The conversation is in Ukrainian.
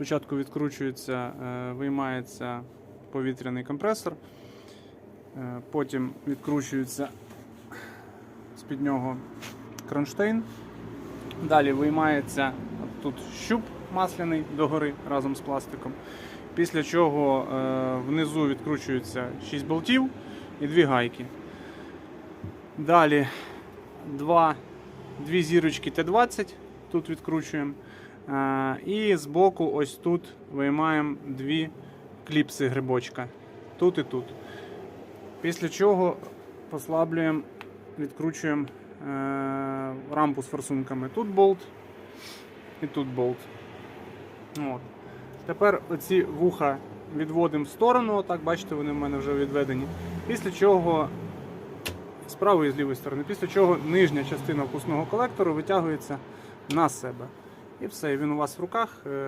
Спочатку відкручується, е, виймається повітряний компресор, е, потім відкручується з-під нього кронштейн. Далі виймається тут щуп масляний догори разом з пластиком. Після чого е, внизу відкручується 6 болтів і 2 гайки. Далі два, дві зірочки Т-20 тут відкручуємо. І збоку ось тут виймаємо дві кліпси грибочка. Тут і тут. Після чого послаблюємо, відкручуємо е, рампу з форсунками. Тут болт і тут болт. От. Тепер оці вуха відводимо в сторону, отак, бачите, вони в мене вже відведені. Після чого з правої і з лівої сторони, після чого нижня частина впускного колектору витягується на себе. І все, він у вас в руках. е,